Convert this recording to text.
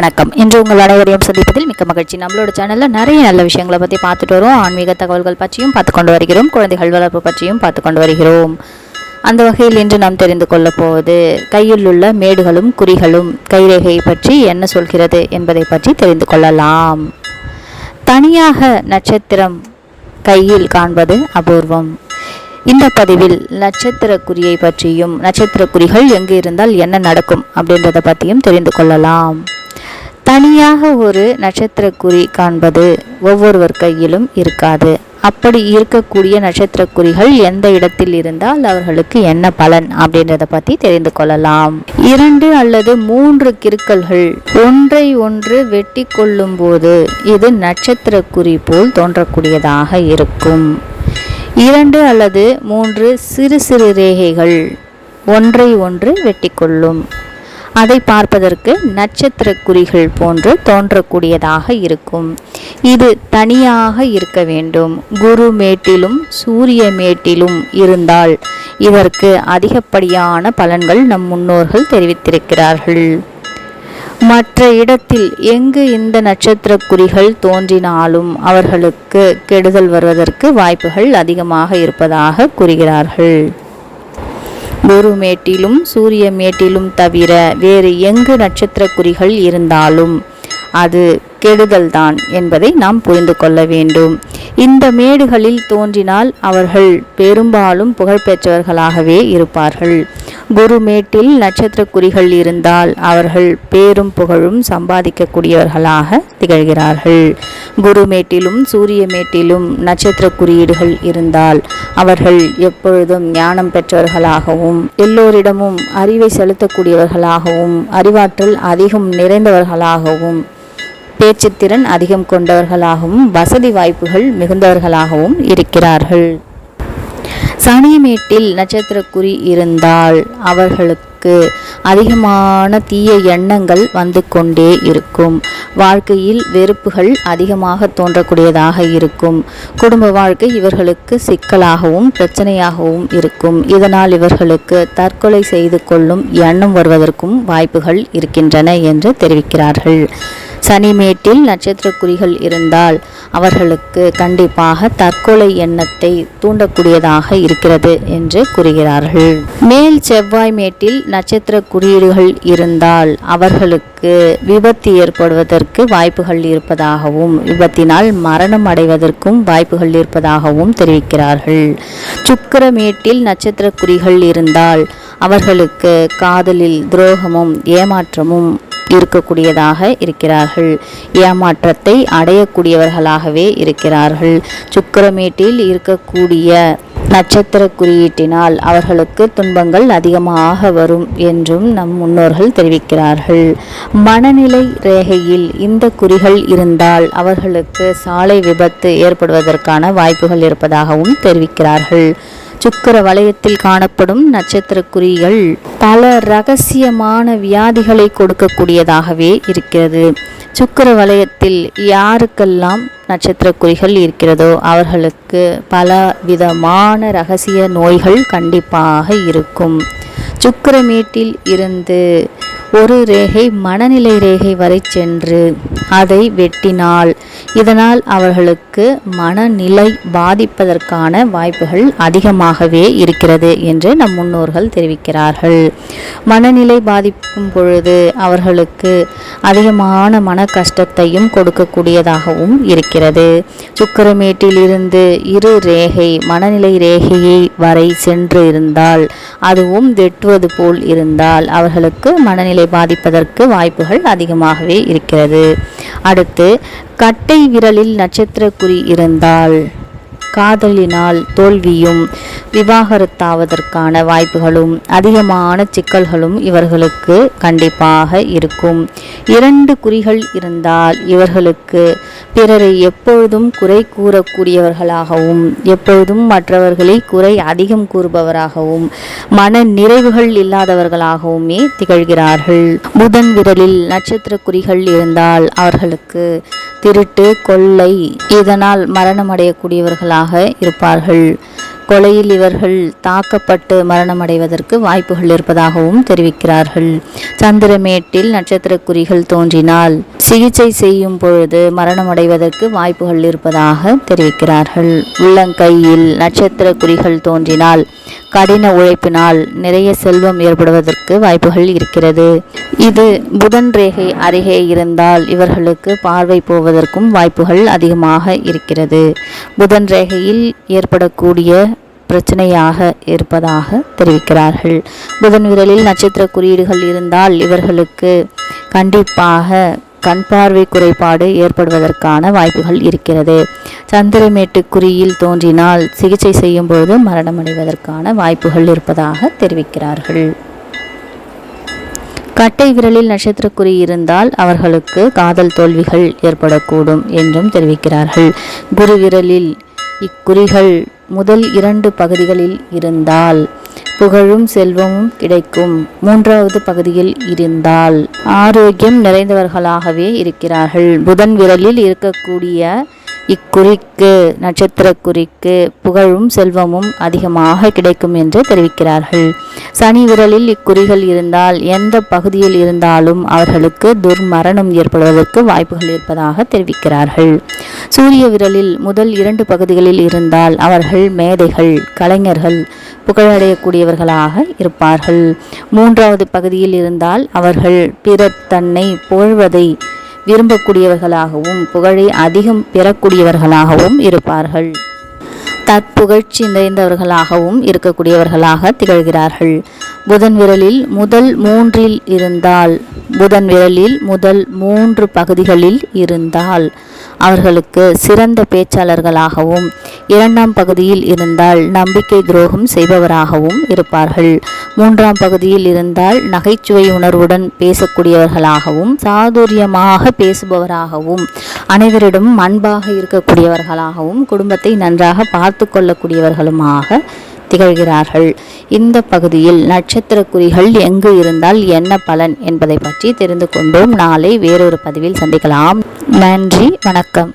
வணக்கம். இன்று உங்கள் அனைவரையும் சந்திப்பதில் மிக்க மகிழ்ச்சி. நம்மளோட சேனலில் நிறைய நல்ல விஷயங்களை பற்றி பார்த்துட்டு வரோம் ஆன்மீக தகவல்கள் பற்றியும் பார்த்து கொண்டு வருகிறோம். குழந்தைகள் வளர்ப்பு பற்றியும் பார்த்து கொண்டு வருகிறோம். அந்த வகையில் இன்று நாம் தெரிந்து கொள்ளப் போவது கையில் உள்ள மேடுகளும் குறிகளும் கைரேகை பற்றி என்ன சொல்கிறது என்பதை பற்றி தெரிந்து கொள்ளலாம். தனியாக நட்சத்திரம் கையில் காண்பது அபூர்வம். இந்த பதிவில் நட்சத்திர குறியை பற்றியும் நட்சத்திர குறிகள் எங்கு இருந்தால் என்ன நடக்கும் அப்படின்றத பற்றியும் தெரிந்து கொள்ளலாம். தனியாக ஒரு நட்சத்திர குறி காண்பது ஒவ்வொருவர் கையிலும் இருக்காது. அப்படி இருக்கக்கூடிய நட்சத்திர குறிகள் எந்த இடத்தில் இருந்தால் அவர்களுக்கு என்ன பலன் அப்படின்றத பற்றி தெரிந்து கொள்ளலாம். இரண்டு அல்லது மூன்று கிறுக்கல்கள் ஒன்றை ஒன்று வெட்டி கொள்ளும் போது இது நட்சத்திர குறி போல் தோன்றக்கூடியதாக இருக்கும். இரண்டு அல்லது மூன்று சிறு சிறு ரேகைகள் ஒன்றை ஒன்று வெட்டிக்கொள்ளும் அதை பார்ப்பதற்கு நட்சத்திர குறிகள் போன்று தோன்றக்கூடியதாக இருக்கும். இது தனியாக இருக்க வேண்டும். குரு மேட்டிலும் சூரிய மேட்டிலும் இருந்தால் இதற்கு அதிகப்படியான பலன்கள் நம் முன்னோர்கள் தெரிவித்திருக்கிறார்கள். மற்ற இடத்தில் எங்கு இந்த நட்சத்திர குறிகள் தோன்றினாலும் அவர்களுக்கு கெடுதல் வருவதற்கு வாய்ப்புகள் அதிகமாக இருப்பதாக கூறுகிறார்கள். குரு மேட்டிலும் சூரிய மேட்டிலும் தவிர வேறு எங்கு நட்சத்திர குறிகள் இருந்தாலும் அது கெடுதல்தான் என்பதை நாம் புரிந்து கொள்ள வேண்டும். இந்த மேடுகளில் தோன்றினால் அவர்கள் பெரும்பாலும் புகழ்பெற்றவர்களாகவே இருப்பார்கள். குரு மேட்டில் நட்சத்திர குறிகள் இருந்தால் அவர்கள் பேரும் புகழும் சம்பாதிக்கக்கூடியவர்களாக திகழ்கிறார்கள். குரு மேட்டிலும் சூரிய மேட்டிலும் நட்சத்திர குறியீடுகள் இருந்தால் அவர்கள் எப்பொழுதும் ஞானம் பெற்றவர்களாகவும் எல்லோரிடமும் அறிவை செலுத்தக்கூடியவர்களாகவும் அறிவாற்றல் அதிகம் நிறைந்தவர்களாகவும் பேச்சுத்திறன் அதிகம் கொண்டவர்களாகவும் வசதி வாய்ப்புகள் மிகுந்தவர்களாகவும் இருக்கிறார்கள். சனிமேட்டில் நட்சத்திரக்குறி இருந்தால் அவர்களுக்கு அதிகமான தீய எண்ணங்கள் வந்து கொண்டே இருக்கும். வாழ்க்கையில் வெறுப்புகள் அதிகமாக தோன்றக்கூடியதாக இருக்கும். குடும்ப வாழ்க்கை இவர்களுக்கு சிக்கலாகவும் பிரச்சனையாகவும் இருக்கும். இதனால் இவர்களுக்கு தற்கொலை செய்து கொள்ளும் எண்ணம் வருவதற்கும் வாய்ப்புகள் இருக்கின்றன என்று தெரிவிக்கிறார்கள். சனிமேட்டில் நட்சத்திர குறிகள் இருந்தால் அவர்களுக்கு கண்டிப்பாக தற்கொலை எண்ணத்தை தூண்டக்கூடியதாக இருக்கிறது என்று கூறுகிறார்கள். மேல் செவ்வாய் மேட்டில் நட்சத்திர குறியீடுகள் இருந்தால் அவர்களுக்கு விபத்து ஏற்படுவதற்கு வாய்ப்புகள் இருப்பதாகவும் விபத்தினால் மரணம் அடைவதற்கும் வாய்ப்புகள் இருப்பதாகவும் தெரிவிக்கிறார்கள். சுக்கரமேட்டில் நட்சத்திர குறிகள் இருந்தால் அவர்களுக்கு காதலில் துரோகமும் ஏமாற்றமும் இருக்கக்கூடியதாக இருக்கிறார்கள். ஏமாற்றத்தை அடையக்கூடியவர்களாகவே இருக்கிறார்கள். சுக்கரமேட்டில் இருக்கக்கூடிய நட்சத்திர குறியீட்டினால் அவர்களுக்கு துன்பங்கள் அதிகமாக வரும் என்றும் நம் முன்னோர்கள் தெரிவிக்கிறார்கள். மனநிலை ரேகையில் இந்த குறிகள் இருந்தால் அவர்களுக்கு சாலை விபத்து ஏற்படுவதற்கான வாய்ப்புகள் இருப்பதாகவும் தெரிவிக்கிறார்கள். சுக்கர வலயத்தில் காணப்படும் நட்சத்திர குறிகள் பல ரகசியமான வியாதிகளை கொடுக்கக்கூடியதாகவே இருக்கிறது. சுக்கர வலயத்தில் யாருக்கெல்லாம் நட்சத்திர குறிகள் இருக்கிறதோ அவர்களுக்கு பல விதமான ரகசிய நோய்கள் கண்டிப்பாக இருக்கும். சுக்கரமேட்டில் இருந்து ஒரு ரேகை மனநிலை ரேகை வரை சென்று அதை வெட்டினால் இதனால் அவர்களுக்கு மனநிலை பாதிப்பதற்கான வாய்ப்புகள் அதிகமாகவே இருக்கிறது என்று நம் முன்னோர்கள் தெரிவிக்கிறார்கள். மனநிலை பாதிக்கும் பொழுது அவர்களுக்கு அதிகமான மன கஷ்டத்தையும் கொடுக்கக்கூடியதாகவும் இருக்கிறது. சுக்கரமேட்டில் இருந்து இரு ரேகை மனநிலை ரேகையை வரை சென்று இருந்தால் அதுவும் வெட்டுவது போல் இருந்தால் அவர்களுக்கு மனநிலை பாதிப்பதற்கு வாய்ப்புகள் அதிகமாகவே இருக்கிறது. அடுத்து கட்டை விரலில் நட்சத்திர குறி இருந்தால். காதலினால் தோல்வியும் விவாகரத்தாவதற்கான வாய்ப்புகளும் அதிகமான சிக்கல்களும் இவர்களுக்கு கண்டிப்பாக இருக்கும். இரண்டு குறிகள் இருந்தால் இவர்களுக்கு பிறரை எப்பொழுதும் குறை கூறக்கூடியவர்களாகவும் எப்பொழுதும் மற்றவர்களை குறை அதிகம் கூறுபவராகவும் மன நிறைவுகள் இல்லாதவர்களாகவுமே திகழ்கிறார்கள். புதன் விரலில் நட்சத்திர குறிகள் இருந்தால் அவர்களுக்கு திருட்டு கொள்ளை இதனால் மரணமடையக்கூடியவர்களாக இருப்பார்கள். கொலையில் இவர்கள் தாக்கப்பட்டு மரணமடைவதற்கு வாய்ப்புகள் இருப்பதாகவும் தெரிவிக்கிறார்கள். சந்திரமேட்டில் நட்சத்திரக்குறிகள் தோன்றினால் சிகிச்சை செய்யும் பொழுது மரணமடைவதற்கு வாய்ப்புகள் இருப்பதாக தெரிவிக்கிறார்கள். உள்ளங்கையில் நட்சத்திர குறிகள் தோன்றினால் கடின உழைப்பினால் நிறைய செல்வம் ஏற்படுவதற்கு வாய்ப்புகள் இருக்கிறது. இது புதன் ரேகை அருகே இருந்தால் இவர்களுக்கு பார்வை போவதற்கும் வாய்ப்புகள் அதிகமாக இருக்கிறது. புதன் ரேகையில் ஏற்படக்கூடிய பிரச்சனையாக இருப்பதாக தெரிவிக்கிறார்கள். புதன் விரலில் நட்சத்திர குறியீடுகள் இருந்தால் இவர்களுக்கு கண்டிப்பாக கண் பார்வை குறைபாடு ஏற்படுவதற்கான வாய்ப்புகள் இருக்கிறது. சந்திரமேட்டு குறியில் தோன்றினால் சிகிச்சை செய்யும் பொழுது மரணமடைவதற்கான வாய்ப்புகள் இருப்பதாக தெரிவிக்கிறார்கள். கட்டை விரலில் நட்சத்திரக்குறி இருந்தால் அவர்களுக்கு காதல் தோல்விகள் ஏற்படக்கூடும் என்றும் தெரிவிக்கிறார்கள். குரு விரலில் இக்குறிகள் முதல் இரண்டு பகுதிகளில் இருந்தால் புகழும் செல்வமும் கிடைக்கும். மூன்றாவது பகுதியில் இருந்தால் ஆரோக்கியம் நிறைந்தவர்களாகவே இருக்கிறார்கள். புதன் விரலில் இருக்கக்கூடிய இக்குறிக்கு நட்சத்திர குறிக்கு புகழும் செல்வமும் அதிகமாக கிடைக்கும் என்று தெரிவிக்கிறார்கள். சனி விரலில் இக்குறிகள் இருந்தால் எந்த பகுதியில் இருந்தாலும் அவர்களுக்கு துர்மரணம் ஏற்படுவதற்கு வாய்ப்புகள் இருப்பதாக தெரிவிக்கிறார்கள். சூரிய விரலில் முதல் இரண்டு பகுதிகளில் இருந்தால் அவர்கள் மேதைகள் கலைஞர்கள் புகழடையக்கூடியவர்களாக இருப்பார்கள். மூன்றாவது பகுதியில் இருந்தால் அவர்கள் பிறர் தன்னை புகழ்வதை விரும்பக்கூடியவர்களாகவும் புகழை அதிகம் பெறக்கூடியவர்களாகவும் இருப்பார்கள். தற்புகழ்ச்சி நிறைந்தவர்களாகவும் இருக்கக்கூடியவர்களாக திகழ்கிறார்கள். புதன் விரலில் முதல் மூன்றில் இருந்தால் புதன் விரலில் முதல் மூன்று பகுதிகளில் இருந்தால் அவர்களுக்கு சிறந்த பேச்சாளர்களாகவும் இரண்டாம் பகுதியில் இருந்தால் நம்பிக்கை துரோகம் செய்பவராகவும் இருப்பார்கள். மூன்றாம் பகுதியில் இருந்தால் நகைச்சுவை உணர்வுடன் பேசக்கூடியவர்களாகவும் சாதுரியமாக பேசுபவராகவும் அனைவரிடம் அன்பாக இருக்கக்கூடியவர்களாகவும் குடும்பத்தை நன்றாக பார்த்து கொள்ளக்கூடியவர்களுமாக திகழ்கிறார்கள். இந்த பகுதியில் நட்சத்திர குறிகள் எங்கு இருந்தால் என்ன பலன் என்பதை பற்றி தெரிந்து கொண்டோம். நாளை வேறொரு பதிவில் சந்திக்கலாம். நன்றி வணக்கம்.